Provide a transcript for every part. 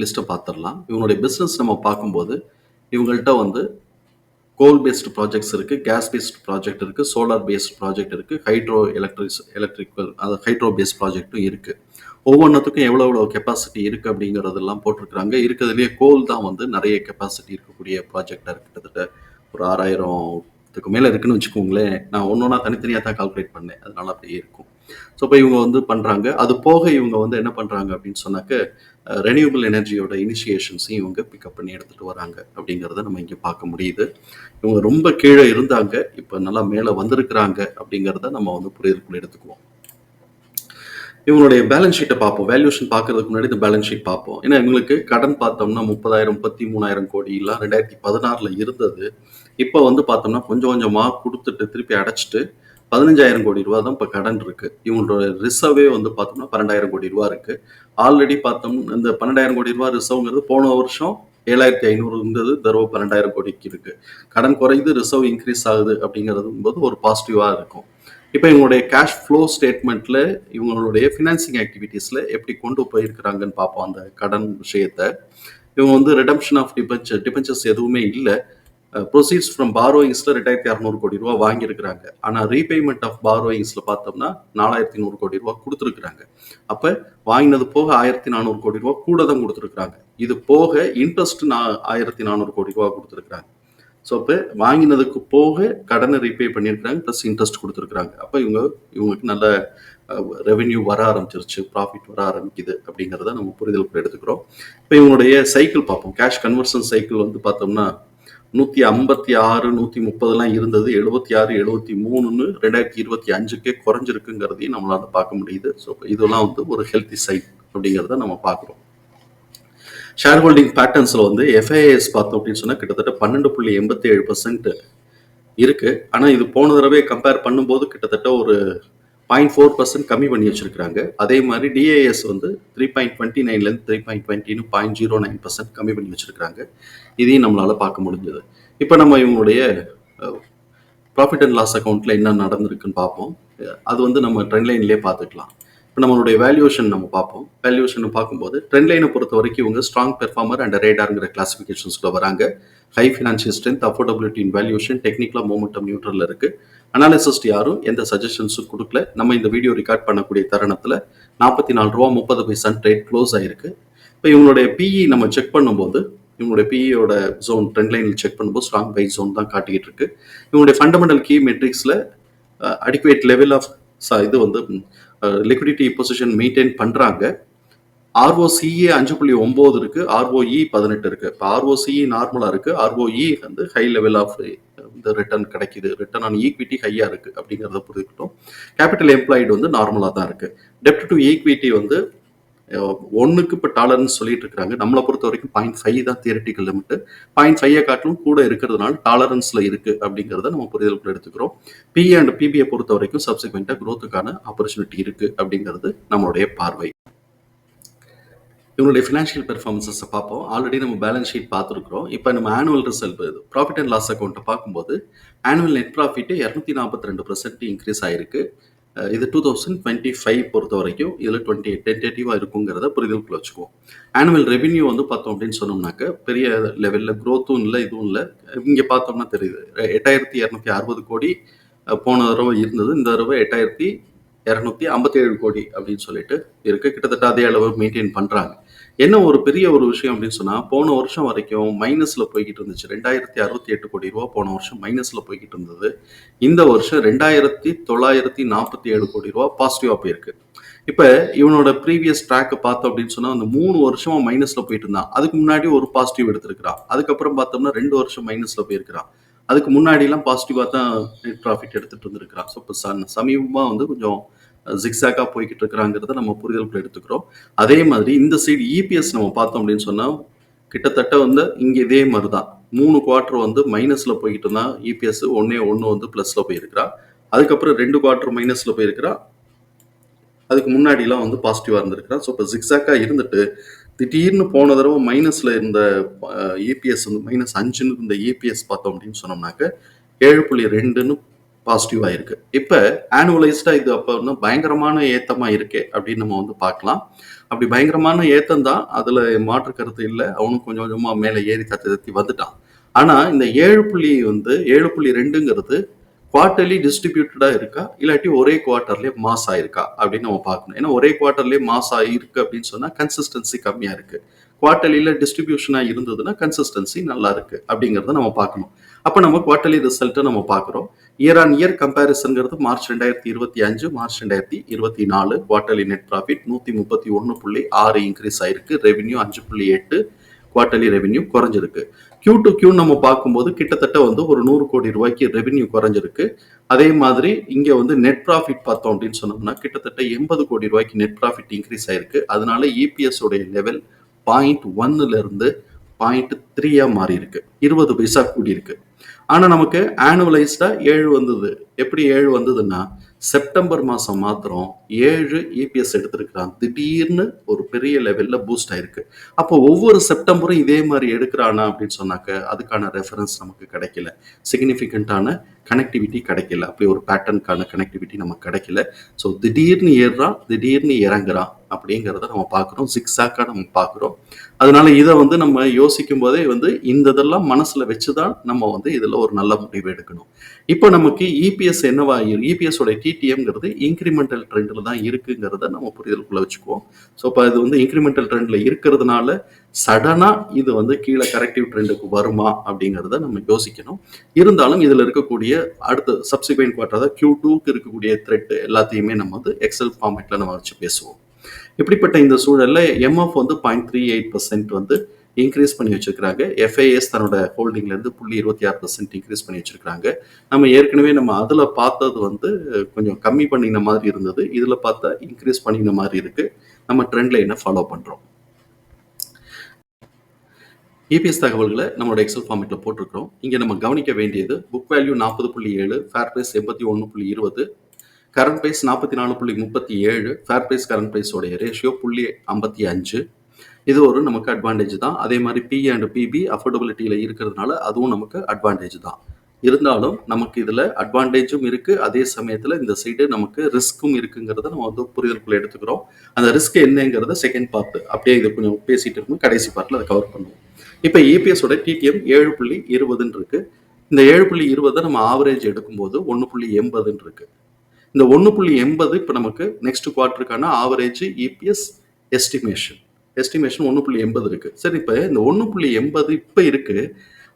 லிஸ்ட்டை பார்த்துடலாம். இவங்களுடைய பிஸ்னஸ் நம்ம பார்க்கும்போது இவங்கள்ட்ட வந்து கோல் பேஸ்டு ப்ராஜெக்ட்ஸ் இருக்குது கேஸ் பேஸ்டு ப்ராஜெக்ட் இருக்குது சோலார் பேஸ்டு ப்ராஜெக்ட் இருக்குது ஹைட்ரோ எலக்ட்ரிக்ஸ் எலக்ட்ரிக்கல் அது ஹைட்ரோ பேஸ்ட் ப்ராஜெக்ட்டும் இருக்குது ஒவ்வொன்றுத்துக்கும் எவ்வளோ எவ்வளோ கெப்பாசிட்டி இருக்குது அப்படிங்கிறதெல்லாம் போட்டிருக்கிறாங்க. இருக்கிறதுலேயே கோல் தான் வந்து நிறைய கெப்பாசிட்டி இருக்கக்கூடிய ப்ராஜெக்டாக இருக்குது கிட்டத்தட்ட ஒரு ஆறாயிரத்துக்கு மேலே இருக்குன்னு வச்சுக்கோங்களேன் நான் ஒன்று ஒன்றா தனித்தனியாக தான் கால்குலேட் பண்ணேன். அதனால அப்படியே இருக்கும். ஸோ இப்போ இவங்க வந்து பண்ணுறாங்க அது போக இவங்க வந்து என்ன பண்ணுறாங்க அப்படின்னு சொன்னாக்க ரெனியூபிள் எனர்ஜியோட இனிஷியேஷன்ஸையும் இவங்க பிக்கப் பண்ணி எடுத்துகிட்டு வராங்க அப்படிங்கிறத நம்ம இங்கே பார்க்க முடியுது. இவங்க ரொம்ப கீழே இருந்தாங்க. இப்போ நல்லா மேலே வந்திருக்கிறாங்க அப்படிங்கிறத நம்ம வந்து புரிதலுக்குள்ள எடுத்துக்குவோம். இவங்களுடைய பேலன்ஸ் ஷீட்டை பார்ப்போம். வேல்யூஷன் பார்க்கறதுக்கு முன்னாடி இந்த பேலன்ஸ் ஷீட் பார்ப்போம். ஏன்னா இவங்களுக்கு கடன் பார்த்தோம்னா முப்பதாயிரம் முப்பத்தி மூணாயிரம் கோடிலாம் ரெண்டாயிரத்தி பதினாறில் இருந்தது. இப்போ வந்து பார்த்தோம்னா கொஞ்சம் கொஞ்சமாக கொடுத்துட்டு திருப்பி அடைச்சிட்டு பதினஞ்சாயிரம் கோடி ரூபா தான் இப்போ கடன் இருக்கு. இவங்களோட ரிசர்வே வந்து பார்த்தோம்னா பன்னெண்டாயிரம் கோடி ரூபா இருக்கு. ஆல்ரெடி பார்த்தோம்னா இந்த பன்னெண்டாயிரம் கோடி ரூபா ரிசர்வ்ங்கிறது போன வருஷம் ஏழாயிரத்தி ஐநூறு இருந்தது தரவு பன்னெண்டாயிரம் கோடிக்கு இருக்கு. கடன் குறையுது ரிசர்வ் இன்க்ரீஸ் ஆகுது அப்படிங்கிறது போது ஒரு பாசிட்டிவாக இருக்கும். இப்போ இவங்களுடைய கேஷ் ஃப்ளோ ஸ்டேட்மெண்ட்ல இவங்களுடைய ஃபினான்சிங் ஆக்டிவிட்டீஸ்ல எப்படி கொண்டு போயிருக்கிறாங்கன்னு பார்ப்போம். அந்த கடன் விஷயத்த. இவங்க வந்து ரிடம்ஷன் ஆஃப் டிபென்ச்சர் டிபென்ச்சர்ஸ் எதுவுமே இல்லை. ப்ரொசீட்ஸ் ஃப்ரம் பாரோயிங்ஸில் ரெண்டாயிரத்தி அறநூறு கோடி ரூபா வாங்கியிருக்கிறாங்க. ஆனால் ரீபேமெண்ட் ஆஃப் பாரோயிங்ஸில் பார்த்தோம்னா நாலாயிரத்தி நூறு கோடி ரூபா கொடுத்துருக்குறாங்க. அப்போ வாங்கினது போக ஆயிரத்தி நானூறு கோடி ரூபா கூட தான் கொடுத்துருக்குறாங்க. இது போக இன்ட்ரெஸ்ட் நான் ஆயிரத்தி நானூறு கோடி ரூபா கொடுத்துருக்குறாங்க. ஸோ அப்போ வாங்கினதுக்கு போக கடனை ரீபே பண்ணியிருக்கிறாங்க ப்ளஸ் இன்ட்ரெஸ்ட் கொடுத்துருக்குறாங்க. அப்போ இவங்க இவங்களுக்கு நல்ல ரெவென்யூ வர ஆரம்பிச்சிருச்சு ப்ராஃபிட் வர ஆரம்பிக்குது அப்படிங்கிறத நம்ம புரிதலுக்கு எடுத்துக்கிறோம். இப்போ இவங்களுடைய சைக்கிள் பார்ப்போம். கேஷ் கன்வர்ஷன் சைக்கிள் வந்து பார்த்தோம்னா நூற்றி ஐம்பத்தி ஆறு நூற்றி முப்பதுலாம் இருந்தது. எழுபத்தி ஆறு எழுபத்தி மூணுன்னு ரெண்டாயிரத்தி இருபத்தி அஞ்சுக்கே குறைஞ்சிருக்குங்கிறதையும் நம்மளால் பார்க்க முடியுது. ஸோ இதெல்லாம் வந்து ஒரு ஹெல்த்தி சைட் அப்படிங்கிறத நம்ம பார்க்குறோம். ஷேர் ஹோல்டிங் பேட்டர்ன்ஸில் வந்து எஃப்ஐஎஸ் பார்த்தோம் அப்படின்னு சொன்னால் கிட்டத்தட்ட பன்னெண்டு புள்ளி எண்பத்தி ஏழு பர்சன்ட் இருக்கு. ஆனால் இது போன தடவை கம்பேர் பண்ணும்போது கிட்டத்தட்ட ஒரு பாயிண்ட் ஃபோர் பர்சன்ட் கம்மி பண்ணி வச்சிருக்கிறாங்க. அதே மாதிரி டிஏஎஸ் வந்து த்ரீ பாயிண்ட் டுவெண்ட்டி நைன்லேருந்து த்ரீ பாயிண்ட் டுவெண்ட்டின்னு பாயிண்ட் ஜீரோ நைன் பர்சன்ட் கம்மி பண்ணி வச்சிருக்காங்க இதையும் நம்மளால் பார்க்க முடிஞ்சது. இப்போ நம்ம இவங்களுடைய ப்ராஃபிட் அண்ட் லாஸ் அக்கௌண்ட்டில் என்ன நடந்திருக்குன்னு பார்ப்போம். அது வந்து நம்ம ட்ரெண்ட் லைன்லேயே பார்த்துக்கலாம். இப்போ நம்மளுடைய வேல்யூஷன் நம்ம பார்ப்போம். வேல்யூஷன் பார்க்கும்போது ட்ரெண்ட் லைனை பொறுத்த வரைக்கும் இவங்க ஸ்ட்ராங் பெர்ஃபார்மர் அண்ட் ரேடாருங்கிற கிளாசிஃபிகேஷன்ஸ்ல வராங்க. High financial strength affordability in valuation டெக்னிக்கலாக மூமெண்டம் நியூட்ரலில் இருக்கு. அனாலிசிஸ்ட் யாரும் எந்த சஜஷன்ஸும் கொடுக்கல. நம்ம இந்த வீடியோ ரெக்கார்ட் பண்ணக்கூடிய தருணத்தில் நாற்பத்தி நாலு ரூபா முப்பது பைசன் ட்ரேட் க்ளோஸ் ஆயிருக்கு. இப்போ இவங்களுடைய பிஇ நம்ம செக் பண்ணும்போது இவங்களுடைய பிஇயோட ஜோன் ட்ரெண்ட் லைனில் செக் பண்ணும்போது ஸ்ட்ராங் பை ஜோன் தான் காட்டிக்கிட்டு இருக்கு. இவங்களுடைய ஃபண்டமெண்டல் கீ மெட்ரிக்ஸில் அடிக்குவேட் லெவல் ஆஃப் இது வந்து லிக்விடிட்டி பொசிஷன் மெயின்டைன் பண்ணுறாங்க ஆர்ஓசிஏ அஞ்சு புள்ளி ஒம்பது இருக்கு ஆர்ஓஇ பதினெட்டு இருக்கு. இப்போ ஆர்ஓசிஇ நார்மலாக இருக்கு ஆர்ஓஇ வந்து ஹை லெவல் ஆஃப் இந்த ரிட்டர்ன் கிடைக்குது. ரிட்டர்ன் ஆன் ஈக்விட்டி ஹையாக இருக்கு அப்படிங்கிறத புரிஞ்சுக்கிட்டோம். கேபிட்டல் எம்ப்ளாய்டு வந்து நார்மலாக தான் இருக்கு. டெப்ட் டு ஈக்விட்டி வந்து ஒன்றுக்கு இப்போ டாலர்னு சொல்லிட்டு இருக்கிறாங்க. நம்மளை பொறுத்த வரைக்கும் பாயிண்ட் ஃபைவ் தான் தியரட்டிக்கல் லிமிட்டு பாயிண்ட் ஃபைவை காட்டிலும் கூட இருக்கிறதுனால டாலரன்ஸில் இருக்குது அப்படிங்கிறத நம்ம புரிதலுக்குள்ள எடுத்துக்கிறோம். பி அண்ட் பிபிஐ பொறுத்த வரைக்கும் சப்சிக்வெண்ட்டாக க்ரோத்துக்கான ஆப்பர்ச்சுனிட்டி இருக்குது அப்படிங்கிறது நம்மளுடைய பார்வை. இவங்களுடைய ஃபினான்ஷியல் பெர்ஃபார்மன்ஸஸை பார்ப்போம். ஆல்ரெடி நம்ம பேலன்ஸ் ஷீட் பார்த்துருக்குறோம். இப்போ நம்ம annual result profit and loss அக்கௌண்ட்டை பார்க்கும்போது ஆனுவல் நெட் ப்ராஃபிட்டு இரநூத்தி நாற்பத்தி ரெண்டு பர்சன்ட் இன்க்ரீஸ் ஆயிருக்கு. இது டூ தௌசண்ட் டுவெண்ட்டி ஃபைவ் பொறுத்த வரைக்கும் இதில் டுவெண்ட்டி டென்டேட்டிவாக இருக்குங்கிறத புரிதலுக்குள்ள வச்சுக்குவோம். ஆனுவல் ரெவின்யூ வந்து பார்த்தோம் அப்படின்னு சொன்னோம்னாக்க பெரிய லெவலில் க்ரோத்தும் இல்லை இதுவும் இல்லை. இங்கே பார்த்தோம்னா தெரியுது. எட்டாயிரத்தி இரநூத்தி அறுபது கோடி போன தடவை இருந்தது. இந்த தடவை எட்டாயிரத்தி இரநூத்தி ஐம்பத்தி ஏழு கோடி அப்படின்னு சொல்லிட்டு இருக்குது கிட்டத்தட்ட அதே அளவு மெயின்டைன் பண்ணுறாங்க என்ன ஒரு பெரிய ஒரு விஷயம் அப்படின்னு சொன்னா போன வருஷம் வரைக்கும் மைனஸ்ல போய்கிட்டு இருந்துச்சு. ரெண்டாயிரத்தி அறுபத்தி எட்டு கோடி ரூபா போன வருஷம் மைனஸ்ல போய்கிட்டு இருந்தது. இந்த வருஷம் ரெண்டாயிரத்தி தொள்ளாயிரத்தி நாற்பத்தி ஏழு கோடி ரூபா பாசிட்டிவா போயிருக்கு. இப்ப இவனோட ப்ரீவியஸ் ட்ராக்கை பார்த்தோம் அப்படின்னு சொன்னா அந்த மூணு வருஷமா மைனஸ்ல போயிட்டு இருந்தான். அதுக்கு முன்னாடி ஒரு பாசிட்டிவ் எடுத்திருக்கிறான். அதுக்கப்புறம் பார்த்தோம்னா ரெண்டு வருஷம் மைனஸ்ல போயிருக்கிறான். அதுக்கு முன்னாடிலாம் பாசிட்டிவாக தான் நெட் ப்ராஃபிட் எடுத்துட்டு இருந்திருக்கிறான். ஸோ இப்போ சமீபமாக வந்து கொஞ்சம் ஜிக்ஸாக்காக போய்கிட்டு இருக்கிறாங்கிறத நம்ம புரிதலுக்குள்ள எடுத்துக்கிறோம். அதே மாதிரி இந்த சைடு இபிஎஸ் நம்ம பார்த்தோம் அப்படின்னு சொன்னால் கிட்டத்தட்ட வந்து இங்கே இதே மாதிரி தான் மூணு குவார்ட்டர் வந்து மைனஸில் போய்கிட்டு இருந்தால் இபிஎஸ் ஒன்னே ஒன்று வந்து ப்ளஸில் போயிருக்கிறா. அதுக்கப்புறம் ரெண்டு குவார்ட்டர் மைனஸில் போயிருக்கிறா. அதுக்கு முன்னாடிலாம் வந்து பாசிட்டிவாக இருந்திருக்கிறா. ஸோ இப்போ ஜிக்ஸாக்காக இருந்துட்டு திடீர்னு போன தடவை மைனஸில் இருந்த இபிஎஸ் வந்து மைனஸ் அஞ்சுன்னு இருந்த இபிஎஸ் பார்த்தோம் அப்படின்னு சொன்னோம்னாக்க ஏழு புள்ளி ரெண்டுன்னு பாசிட்டிவாக இருக்கு. இப்போ ஆனுவலைஸ்டாக இது அப்போ வந்து பயங்கரமான ஏத்தமாக இருக்கே அப்படின்னு நம்ம வந்து பார்க்கலாம். அப்படி பயங்கரமான ஏத்தம் தான் அதில் மாற்று கருத்து இல்லை. அவனும் கொஞ்சம் கொஞ்சமாக மேலே ஏறி தத்தி தத்தி வந்துட்டான். ஆனால் இந்த ஏழு புள்ளி வந்து ஏழு புள்ளி ரெண்டுங்கிறது குவார்ட்டர்லி டிஸ்ட்ரிபியூட்டடாக இருக்கா? இல்லாட்டி ஒரே குவார்ட்டர்லேயே மாஸ் ஆயிருக்கா? அப்படின்னு நம்ம பார்க்கணும். ஏன்னா ஒரே குவார்ட்டர்லேயே மாஸ் ஆகிருக்கு அப்படின்னு சொன்னால் கன்சிஸ்டன்சி கம்மியாக இருக்கு. குவார்ட்டர்லியில் டிஸ்ட்ரிபியூஷனாக இருந்ததுன்னா கன்சிஸ்டன்சி நல்லா இருக்கு அப்படிங்கிறத நம்ம பார்க்கணும். அப்போ நம்ம குவார்ட்டர்லி ரிசல்ட்டை நம்ம பார்க்குறோம். இயர் ஆன் இயர் கம்பேரிசன்கிறது மார்ச் ரெண்டாயிரத்தி இருபத்தி அஞ்சு மார்ச் ரெண்டாயிரத்தி இருபத்தி நாலு. குவார்ட்டர்லி நெட் ப்ராஃபிட் நூற்றி முப்பத்தி ஒன்று புள்ளி ஆறு இன்க்ரீஸ் ஆயிருக்கு. ரெவென்யூ அஞ்சு புள்ளி எட்டு. குவார்ட்டர்லி ரெவென்யூ குறைஞ்சிருக்கு. கியூ டு கியூ நம்ம பார்க்கும்போது கிட்டத்தட்ட வந்து ஒரு நூறு கோடி ரூபாய்க்கு ரெவென்யூ குறைஞ்சிருக்கு. அதே மாதிரி இங்கே வந்து நெட் ப்ராஃபிட் பார்த்தோம் அப்படின்னு சொன்னோம்னா கிட்டத்தட்ட எண்பது கோடி ரூபாய்க்கு நெட் ப்ராஃபிட் இன்க்ரீஸ் ஆயிருக்கு. அதனால இபிஎஸ் உடைய லெவல் பாயிண்ட் ஒன்னுல இருந்து பாயிண்ட் த்ரீயா மாறி இருக்கு இருபது பைசா கூடி இருக்கு ஆனா நமக்கு ஆனுவலைஸ்டா ஏழு வந்தது. எப்படி ஏழு வந்ததுன்னா செப்டம்பர் மாசம் மாத்திரம் ஏழு இபிஎஸ் எடுத்திருக்கிறான். திடீர்னு ஒரு பெரிய லெவல்ல பூஸ்ட் ஆயிருக்கு. அப்போ ஒவ்வொரு செப்டம்பரும் இதே மாதிரி எடுக்கிறானா அப்படின்னு சொன்னாக்க அதுக்கான ரெஃபரன்ஸ் நமக்கு கிடைக்கல. சிக்னிஃபிகண்ட்டான கனெக்டிவிட்டி கிடைக்கல. அப்படி ஒரு பேட்டர்னுக்கான கனெக்டிவிட்டி நமக்கு கிடைக்கல. ஸோ திடீர்னு ஏறுறான் திடீர்னு இறங்குறான் அப்படிங்கிறத நம்ம பார்க்குறோம். சிக்ஸாக்காக நம்ம பார்க்குறோம். அதனால இதை வந்து நம்ம யோசிக்கும் போதே வந்து இந்த இதெல்லாம் மனசுல வச்சுதான் நம்ம வந்து இதுல ஒரு நல்ல முடிவு எடுக்கணும். இப்போ நமக்கு இபிஎஸ் என்னவா இபிஎஸ் உடைய டிடிஎம்ங்கிறது இன்க்ரிமெண்டல் ட்ரெண்டில் தான் இருக்குங்கிறத நம்ம புரிதலுக்குள்ள வச்சுக்குவோம். ஸோ இப்போ இது வந்து இன்க்ரிமெண்டல் ட்ரெண்டில் இருக்கிறதுனால சடனாக இது வந்து கீழே கரெக்டிவ் ட்ரெண்டுக்கு வருமா அப்படிங்கிறத நம்ம யோசிக்கணும். இருந்தாலும் இதுல இருக்கக்கூடிய அடுத்த சப்சிக்வெண்ட் குவார்ட்டர் அதாவது கியூ டூக்கு இருக்கக்கூடிய த்ரெட் எல்லாத்தையுமே நம்ம வந்து எக்ஸல் ஃபார்மேட்டில் நம்ம வச்சு பேசுவோம். இப்படிப்பட்ட இந்த சூழலில் எம்எஃப் வந்து பாயிண்ட் த்ரீ எயிட் பர்சன்ட் வந்து இன்க்ரீஸ் பண்ணி வச்சிருக்கிறாங்க. எஃப்ஐஎஸ் தன்னோட ஹோல்டிங்ல இருந்து புள்ளி இருபத்தி ஆறு பர்சன்ட் இன்க்ரீஸ் பண்ணி வச்சிருக்காங்க நம்ம ஏற்கனவே நம்ம அதுல பார்த்தது வந்து கொஞ்சம் கம்மி பண்ணின மாதிரி இருந்தது. இதுல பார்த்தா இன்க்ரீஸ் பண்ணின மாதிரி இருக்கு. நம்ம ட்ரெண்ட் லைனை ஃபாலோ பண்றோம்? இபிஎஸ் தகவல்களை நம்மளோட எக்ஸல் ஃபார்மேட்டில் போட்டிருக்கிறோம். இங்கே நம்ம கவனிக்க வேண்டியது புக் வேல்யூ நாற்பது புள்ளி ஏழு ஃபேர் ப்ரைஸ் எண்பத்தி ஒன்று புள்ளி இருபது கரண்ட் ப்ரைஸ் நாற்பத்தி நாலு புள்ளி முப்பத்தி ஏழு ஃபேர் ப்ரைஸ் கரண்ட் ப்ரைஸோடைய ரேஷியோ புள்ளி ஐம்பத்தி அஞ்சு இது ஒரு நமக்கு அட்வான்டேஜ் தான். அதே மாதிரி பி அண்ட் பிபி அஃபோர்டபிலிட்டியில் இருக்கிறதுனால அதுவும் நமக்கு அட்வான்டேஜ் தான். இருந்தாலும் நமக்கு இதில் அட்வான்டேஜும் இருக்குது அதே சமயத்தில் இந்த சைடு நமக்கு ரிஸ்க்கும் இருக்குங்கிறத நம்ம வந்து புரிதலுக்குள்ள எடுத்துக்கிறோம். அந்த ரிஸ்க் என்னங்கிறத செகண்ட் பார்ட் அப்படியே இதை கொஞ்சம் பேசிட்டு இருக்கும் கடைசி பார்ட்டில் அதை கவர் பண்ணுவோம். இப்போ இபிஎஸோட டிடிஎம் ஏழு புள்ளி இருபதுன்னு இருக்கு. இந்த ஏழு புள்ளி இருபதை நம்ம ஆவரேஜ் எடுக்கும்போது ஒன்று புள்ளி எண்பதுன்னு இருக்கு. இந்த ஒன்று புள்ளி எண்பது இப்போ நமக்கு நெக்ஸ்ட் குவார்ட்டருக்கான ஆவரேஜ் இபிஎஸ் எஸ்டிமேஷன் எஸ்டிமேஷன் ஒன்று புள்ளி எண்பது இருக்கு. சரி இப்போ இந்த ஒன்று புள்ளி எண்பது இப்போ இருக்கு.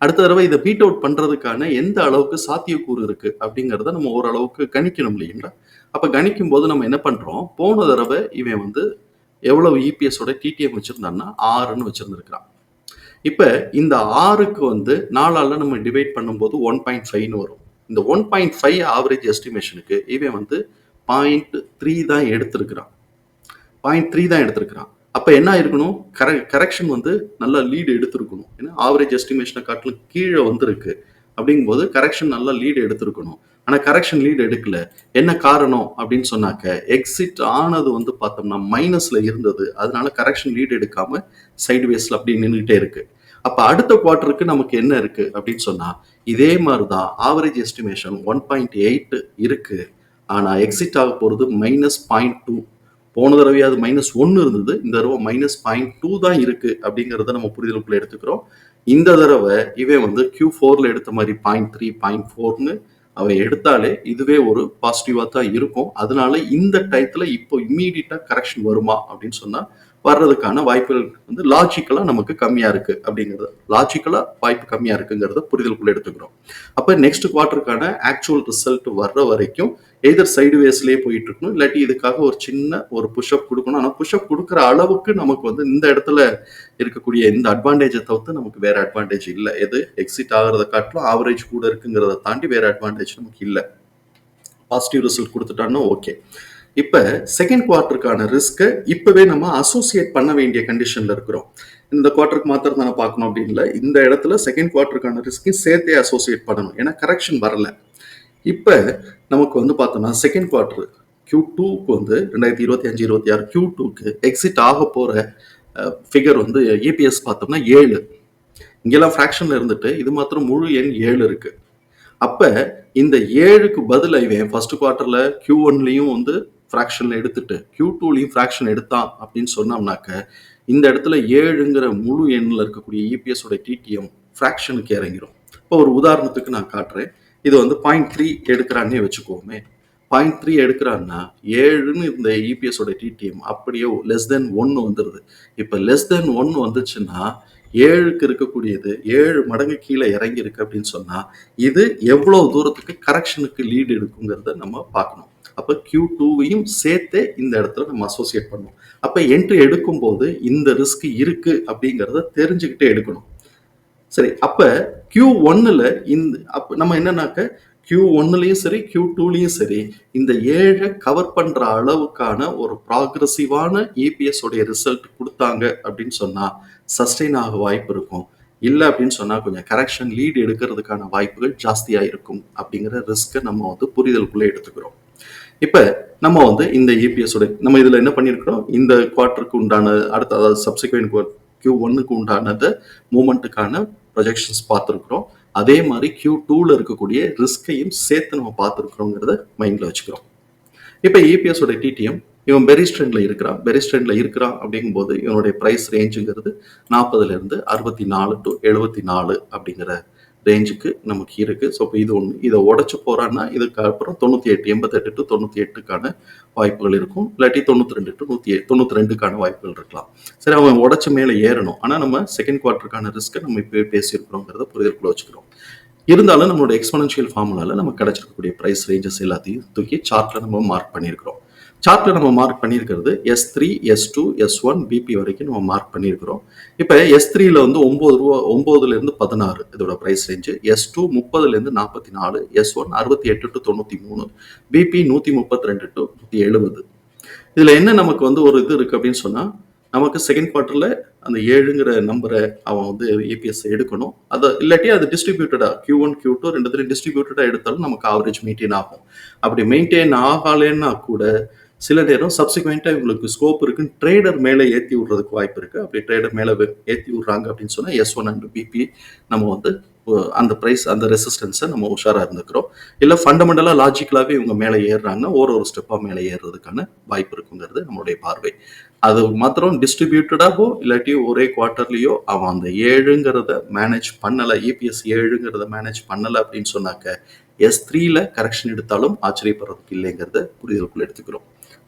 அடுத்த தடவை இதை பீட் அவுட் பண்ணுறதுக்கான எந்த அளவுக்கு சாத்தியக்கூறு இருக்கு அப்படிங்கிறத நம்ம ஓரளவுக்கு கணிக்கணும் இல்லைங்களா? அப்போ கணிக்கும் போது நம்ம என்ன பண்ணுறோம் போன தடவை இவன் வந்து எவ்வளவு இபிஎஸோட டிடிஎம் வச்சிருந்தான்னா ஆறுன்னு வச்சுருந்துருக்கிறான். இப்போ இந்த ஆறுக்கு வந்து நாலால் நம்ம டிவைட் பண்ணும்போது ஒன் பாயிண்ட் ஃபைவ்னு வரும். இந்த ஒன் பாயிண்ட் ஃபைவ் ஆவரேஜ் எஸ்டிமேஷனுக்கு இவன் வந்து பாயிண்ட் த்ரீ தான் எடுத்திருக்கிறான். பாயிண்ட் த்ரீ தான் எடுத்திருக்கிறான். அப்போ என்ன இருக்கணும் கர கரெக்ஷன் வந்து நல்லா லீடு எடுத்திருக்கணும். ஏன்னா ஆவரேஜ் எஸ்டிமேஷனை காட்டிலும் கீழே வந்திருக்கு. அப்படிங்கும்போது கரெக்ஷன் நல்லா லீடு எடுத்திருக்கணும். ஆனால் கரெக்ஷன் லீடு எடுக்கல. என்ன காரணம்? அப்படின்னு சொன்னாக்க எக்ஸிட் ஆனது வந்து பார்த்தோம்னா மைனஸில் இருந்தது. அதனால கரெக்ஷன் லீடு எடுக்காம சைடு அப்படி நின்றுகிட்டே இருக்கு. அப்போ அடுத்த குவார்ட்டருக்கு நமக்கு என்ன இருக்கு? அப்படின்னு சொன்னா இதே மாதிரி தான் average estimation one point eight இருக்கு. ஆனால் எக்ஸிட் ஆக போகிறது மைனஸ் பாயிண்ட் டூ போன தடவையாவது மைனஸ் ஒன்று இருந்தது. இந்த தடவை மைனஸ் பாயிண்ட் டூ தான் இருக்கு அப்படிங்கிறத நம்ம புரிதலுக்குள்ள எடுத்துக்கிறோம். இந்த தடவை இவன் வந்து கியூ ஃபோர்ல எடுத்த மாதிரி பாயிண்ட் த்ரீ பாயிண்ட் ஃபோர்னு அவன் எடுத்தாலே இதுவே ஒரு பாசிட்டிவா தான் இருக்கும். அதனால இந்த டயத்துல இப்போ இம்மீடியட்டா கரெக்ஷன் வருமா அப்படின்னு சொன்னா வர்றதுக்கான வாய்ப்புகள் வந்து லாஜிக்கலா நமக்கு கம்மியா இருக்கு அப்படிங்கிறது லாஜிக்கலா வாய்ப்பு கம்மியா இருக்குங்கிறத புரிதலுக்குள்ள எடுத்துக்கிறோம். அப்ப நெக்ஸ்ட் குவார்ட்டருக்கான ஆக்சுவல் ரிசல்ட் வர்ற வரைக்கும் எதர் சைடு வேஸ்லயே போயிட்டு இருக்கணும் இல்லாட்டி இதுக்காக ஒரு சின்ன ஒரு புஷ்அப் கொடுக்கணும். ஆனால் புஷ்அப் கொடுக்குற அளவுக்கு நமக்கு வந்து இந்த இடத்துல இருக்கக்கூடிய இந்த அட்வான்டேஜை தவிர்த்து நமக்கு வேற அட்வான்டேஜ் இல்லை. எது? எக்ஸிட் ஆகிறத காட்டிலும் ஆவரேஜ் கூட இருக்குங்கிறத தாண்டி வேற அட்வான்டேஜ் நமக்கு இல்லை. பாசிட்டிவ் ரிசல்ட் கொடுத்துட்டான்னா ஓகே இப்போ செகண்ட் குவார்ட்டருக்கான ரிஸ்க்கை இப்போவே நம்ம அசோசியேட் பண்ண வேண்டிய கண்டிஷனில் இருக்கிறோம். இந்த குவார்ட்டருக்கு மாத்திரம் தானே பார்க்கணும் அப்படின்னு இந்த இடத்துல செகண்ட் குவார்ட்டருக்கான ரிஸ்க்கையும் சேர்த்தே அசோசியேட் பண்ணணும். ஏன்னா கரெக்ஷன் வரல. இப்போ நமக்கு வந்து பார்த்தோம்னா செகண்ட் குவார்ட்டர் கியூ டூக்கு வந்து ரெண்டாயிரத்தி இருபத்தி அஞ்சு இருபத்தி ஆறு கியூ டூக்கு எக்ஸிட் ஆக போகிற ஃபிகர் வந்து இபிஎஸ் பார்த்தோம்னா ஏழு. இங்கெல்லாம் ஃப்ராக்ஷனில் இருந்துட்டு இது மாத்திரம் முழு எண் ஏழு இருக்குது அப்போ இந்த ஏழுக்கு பதில் இவன் ஃபர்ஸ்ட் குவார்ட்டரில் கியூ ஒன்லேயும் வந்து ஃப்ராக்ஷனில் எடுத்துட்டு கியூ டூலையும் ஃப்ராக்ஷன் எடுத்தான் அப்படின்னு சொன்னோம்னாக்க இந்த இடத்துல ஏழுங்கிற முழு எண்ணில் இருக்கக்கூடிய இபிஎஸ் உடைய டிடிஎம் ஃப்ராக்ஷனுக்கு இறங்கிடும் இப்போ ஒரு உதாரணத்துக்கு நான் காட்டுறேன். இது வந்து பாயிண்ட் த்ரீ எடுக்கிறான்னே வச்சுக்கோமே. பாயிண்ட் த்ரீ எடுக்கிறான்னா ஏழுன்னு இந்த இபிஎஸோட டிடிஎம் அப்படியே லெஸ் தென் ஒன்று வந்துடுது இப்போ லெஸ் தென் ஒன்று வந்துச்சுன்னா ஏழுக்கு இருக்கக்கூடியது ஏழு மடங்கு கீழே இறங்கியிருக்கு அப்படின்னு சொன்னால் இது எவ்வளோ தூரத்துக்கு கரெக்ஷனுக்கு லீடு எடுக்குங்கிறத நம்ம பார்க்கணும். அப்போ கியூ டூவையும் சேர்த்தே இந்த இடத்துல நம்ம அசோசியேட் பண்ணணும். அப்போ என்ட்ரி எடுக்கும்போது இந்த ரிஸ்க் இருக்கு அப்படிங்கிறத தெரிஞ்சுக்கிட்டே எடுக்கணும். சரி அப்போ கியூ ஒன்னில் இந்த அப்போ நம்ம என்னன்னாக்க கியூ ஒன்னுலயும் சரி கியூ டூலையும் சரி இந்த ஏழை கவர் பண்ணுற அளவுக்கான ஒரு ப்ராக்ரஸிவான இபிஎஸ் உடைய ரிசல்ட் கொடுத்தாங்க அப்படின்னு சொன்னால் சஸ்டெயின் ஆக வாய்ப்பு இருக்கும். இல்லை அப்படின்னு சொன்னால் கொஞ்சம் கரெக்ஷன் லீடு எடுக்கிறதுக்கான வாய்ப்புகள் ஜாஸ்தியாக இருக்கும் அப்படிங்கிற ரிஸ்க்கை நம்ம வந்து புரிதலுக்குள்ளே எடுத்துக்கிறோம். இப்போ நம்ம வந்து இந்த இபிஎஸ் உடைய நம்ம இதில் என்ன பண்ணியிருக்கிறோம் இந்த குவார்ட்டருக்கு உண்டான அடுத்த அதாவது சப்சிக்வெண்ட் கியூ ஒன்னுக்கு உண்டானது மூமெண்ட்டுக்கான ப்ரொஜெக்ஷன்ஸ் பார்த்துருக்குறோம். அதே மாதிரி கியூ டூவில் இருக்கக்கூடிய ரிஸ்கையும் சேர்த்து நம்ம பார்த்துருக்குறோங்கிறத மைண்டில் வச்சுக்கிறோம். இப்போ இபிஎஸ் உடைய டிடிஎம் இவன் பெரிஸ்ட்ரெண்டில் இருக்கிறான். பெரிஸ்ட்ரெண்டில் இருக்கிறான் அப்படிங்கும்போது இவனுடைய ப்ரைஸ் ரேஞ்சுங்கிறது நாற்பதுலேருந்து அறுபத்தி நாலு டு எழுபத்தி நாலு அப்படிங்கிற ரேஞ்சுக்கு நமக்கு இருக்குது ஸோ இப்போ இது ஒன்று இதை உடச்சி போகிறான்னா இதுக்கப்புறம் தொண்ணூற்றி எட்டு எண்பத்தெட்டு டு தொண்ணூற்றி எட்டுக்கான வாய்ப்புகள் இருக்கும். இல்லாட்டி தொண்ணூற்றி ரெண்டு டு நூற்றி தொண்ணூற்றி ரெண்டுக்கான வாய்ப்புகள் இருக்கலாம். சரி அவன் உடச்சி மேலே ஏறணும். ஆனால் நம்ம செகண்ட் குவார்ட்டருக்கான ரிஸ்க்கை நம்ம இப்போ பேசியிருக்கிறோங்கிறத புரிதற்குள்ள வச்சுக்கிறோம். இருந்தாலும் நம்மளோட எக்ஸ்பனன்ஷியல் ஃபார்முலாவில் நம்ம கிடச்சிருக்கக்கூடிய ப்ரைஸ் ரேஞ்சஸ் எல்லாத்தையும் தூக்கி சார்ட்டில் நம்ம மார்க் பண்ணியிருக்கிறோம். சார்ட்டில் நம்ம மார்க் பண்ணியிருக்கிறது S three S two S one PP வரைக்கும் நம்ம மார்க் பண்ணியிருக்கிறோம். இப்போ எஸ் த்ரீல வந்து ஒம்பது ரூபா ஒம்பதுலேருந்து பதினாறு இதோட ப்ரைஸ் ரேஞ்சு எஸ் டூ முப்பதுலேருந்து நாற்பத்தி நாலு எஸ் ஒன் அறுபத்தி எட்டு டு தொண்ணூற்றி மூணு பிபி நூற்றி முப்பத்தி ரெண்டு டு நூற்றி எழுபது. இதில் என்ன நமக்கு வந்து ஒரு இது இருக்கு அப்படின்னு சொன்னால் நமக்கு செகண்ட் குவார்ட்டர்ல அந்த ஏழுங்கிற நம்பரை அவன் வந்து ஏபிஎஸ் எடுக்கணும். அதை இல்லாட்டி அது டிஸ்ட்ரிபியூட்டடாக கியூ ஒன் கியூ டூ ரெண்டுத்துலையும் டிஸ்ட்ரிபியூட்டடாக எடுத்தாலும் நமக்கு ஆவரேஜ் மெயின்டைன் ஆகும். அப்படி மெயின்டைன் ஆகலைன்னா கூட சில நேரம் சப்சிக்வெண்ட்டாக இவங்களுக்கு ஸ்கோப் இருக்குன்னு ட்ரேடர் மேலே ஏற்றி விடுறதுக்கு வாய்ப்பு இருக்குது அப்படி ட்ரேடர் மேலே ஏற்றி விட்றாங்க அப்படின்னு சொன்னால் எஸ் ஒன் அண்ட் பிபி நம்ம வந்து அந்த ப்ரைஸ் அந்த ரெசிஸ்டன்ஸை நம்ம உஷாராக இருந்துக்கிறோம். இல்லை ஃபண்டமெண்டலாக லாஜிக்கலாகவே இவங்க மேலே ஏறுறாங்கன்னா ஒரு ஒரு ஸ்டெப்பாக மேலே ஏறுறதுக்கான வாய்ப்பு இருக்குங்கிறது நம்மளுடைய பார்வை. அது மாத்திரம் டிஸ்ட்ரிபியூட்டடாகவோ இல்லாட்டி ஒரே குவார்ட்டர்லேயோ அவன் அந்த ஏழுங்கிறத மேனேஜ் பண்ணலை இபிஎஸ் ஏழுங்கிறத மேனேஜ் பண்ணலை அப்படின்னு சொன்னாக்க எஸ் த்ரீல கரெக்ஷன் எடுத்தாலும் ஆச்சரியப்படுறதுக்கு இல்லைங்கிறத புரிதலுக்குள்ள எடுத்துக்கிறோம்.